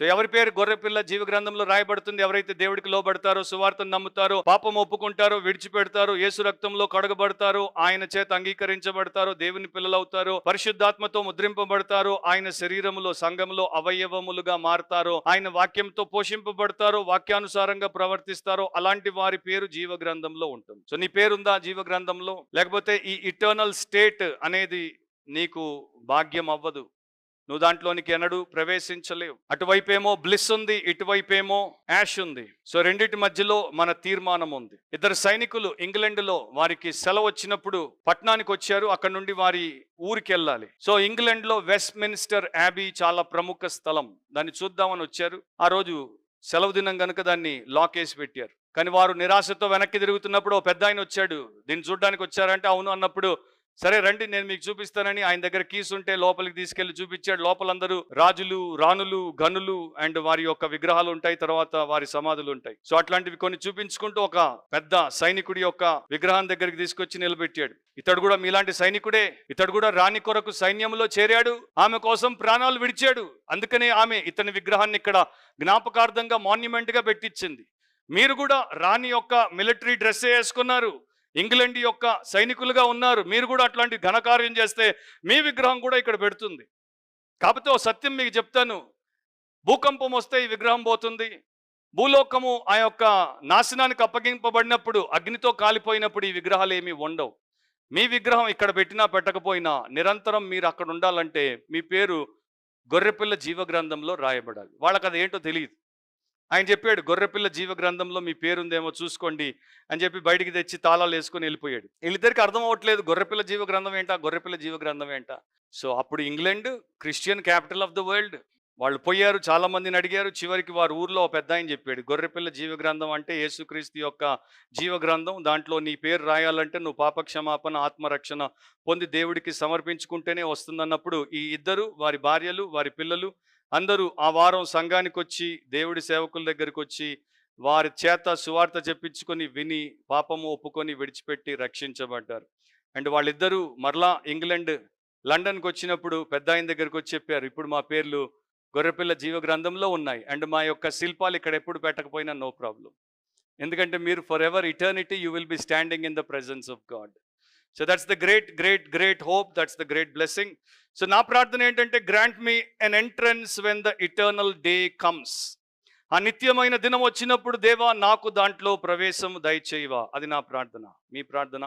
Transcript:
ఎవరి పేరు గొర్రెపిల్ల జీవ గ్రంథంలో రాయబడుతుంది? ఎవరైతే దేవుడికి లోబడతారో సువార్తను నమ్ముతారో పాపం ఒప్పుకుంటారో విడిచిపెడతారో యేసు రక్తంలో కడగబడతారు ఆయన చేత అంగీకరించబడతారో దేవుని పిల్లలవుతారు పరిశుద్ధాత్మతో ముద్రింపబడతారో ఆయన శరీరములో సంఘంలో అవయవములుగా మారతారో ఆయన వాక్యంతో పోషింపబడతారో వాక్యానుసారంగా ప్రవర్తిస్తారో అలాంటి వారి పేరు జీవ గ్రంథంలో ఉంటుంది. సో నీ పేరుందా జీవ గ్రంథంలో లేకపోతే ఈ ఇటర్నల్ స్టేట్ అనేది నీకు భాగ్యం అవ్వదు. నువ్వు దాంట్లోనికి ఎన్నడూ ప్రవేశించలేవు. అటువైపేమో బ్లిస్ ఉంది ఇటువైపేమో యాష్ ఉంది. సో రెండిటి మధ్యలో మన తీర్మానం ఉంది. ఇద్దరు సైనికులు ఇంగ్లాండ్లో వారికి సెలవు వచ్చినప్పుడు పట్టణానికి వచ్చారు. అక్కడ నుండి వారి ఊరికి వెళ్ళాలి. సో ఇంగ్లాండ్లో వెస్ట్ మినిస్టర్ యాబీ చాలా ప్రముఖ స్థలం. దాన్ని చూద్దామని వచ్చారు. ఆ రోజు సెలవు దినం కనుక దాన్ని లాక్ వేసి పెట్టారు. కానీ వారు నిరాశతో వెనక్కి తిరుగుతున్నప్పుడు ఓ పెద్ద ఆయన వచ్చాడు. దీన్ని చూడడానికి వచ్చారంటే అవును అన్నప్పుడు సరే రండి నేను మీకు చూపిస్తానని ఆయన దగ్గర కీస్ ఉంటే లోపలికి తీసుకెళ్ళి చూపించాడు. లోపలందరూ రాజులు రాణులు గనులు అండ్ వారి యొక్క విగ్రహాలు ఉంటాయి తర్వాత వారి సమాధులు ఉంటాయి. సో అట్లాంటివి కొన్ని చూపించుకుంటూ ఒక పెద్ద సైనికుడి యొక్క విగ్రహం దగ్గరికి తీసుకొచ్చి నిలబెట్టాడు. ఇతడు కూడా మీలాంటి సైనికుడే. ఇతడు కూడా రాణి కొరకు సైన్యంలో చేరాడు. ఆమె కోసం ప్రాణాలు విడిచాడు. అందుకనే ఆమె ఇతని విగ్రహాన్ని ఇక్కడ జ్ఞాపకార్థంగా మాన్యుమెంట్గా పెట్టించింది. మీరు కూడా రాణి యొక్క మిలిటరీ డ్రెస్ వేసుకున్నారు? ఇంగ్లాండ్ యొక్క సైనికులుగా ఉన్నారు. మీరు కూడా అట్లాంటి ఘనకార్యం చేస్తే మీ విగ్రహం కూడా ఇక్కడ పెడుతుంది. కాకపోతే ఓ సత్యం మీకు చెప్తాను. భూకంపం వస్తే ఈ విగ్రహం పోతుంది. భూలోకము ఆ యొక్క నాశనానికి అప్పగింపబడినప్పుడు అగ్నితో కాలిపోయినప్పుడు ఈ విగ్రహాలు ఏమీ ఉండవు. మీ విగ్రహం ఇక్కడ పెట్టినా పెట్టకపోయినా నిరంతరం మీరు అక్కడ ఉండాలంటే మీ పేరు గొర్రెపిల్ల జీవ గ్రంథంలో రాయబడాలి. వాళ్ళకి అది ఏంటో తెలియదు. ఆయన చెప్పాడు గొర్రెపిల్ల జీవ గ్రంథంలో మీ పేరుందేమో చూసుకోండి అని చెప్పి బయటికి తెచ్చి తాళాలు వేసుకొని వెళ్ళిపోయాడు. వీళ్ళిద్దరికి అర్థం అవ్వట్లేదు గొర్రెపిల్ల జీవ గ్రంథం ఏంటా? గొర్రెపిల్ల జీవ గ్రంథం ఏంటా? సో అప్పుడు England Christian capital of the world వాళ్ళు పోయారు చాలా మందిని అడిగారు. చివరికి వారు ఊర్లో ఒక పెద్ద ఆయన చెప్పాడు గొర్రెపిల్ల జీవగ్రంథం అంటే యేసుక్రీస్తు యొక్క జీవ గ్రంథం దాంట్లో నీ పేరు రాయాలంటే నువ్వు పాపక్షమాపణ ఆత్మరక్షణ పొంది దేవుడికి సమర్పించుకుంటేనే వస్తుందన్నప్పుడు ఈ ఇద్దరు వారి భార్యలు వారి పిల్లలు అందరూ ఆ వారం సంఘానికి వచ్చి దేవుడి సేవకుల దగ్గరికి వచ్చి వారి చేత సువార్త చెప్పించుకొని విని పాపము ఒప్పుకొని విడిచిపెట్టి రక్షించబడ్డారు. అండ్ వాళ్ళిద్దరూ మరలా ఇంగ్లాండ్ లండన్కి వచ్చినప్పుడు పెద్ద ఆయన దగ్గరికి వచ్చి చెప్పారు ఇప్పుడు మా పేర్లు గొర్రెపిల్ల జీవ గ్రంథంలో ఉన్నాయి. అండ్ మా యొక్క శిల్పాలు ఇక్కడ ఎప్పుడు పెట్టకపోయినా నో ప్రాబ్లం. ఎందుకంటే మీరు for ever eternity you will be standing in the presence of God so that's the great great great hope that's the great blessing so నా ప్రార్థన ఏంటంటే grant me an entrance when the eternal day comes ఆ నిత్యమైన దినం వచ్చినప్పుడు దేవా నాకు దాంట్లో ప్రవేశం దయచేయవా? అది నా ప్రార్థన. మీ ప్రార్థన?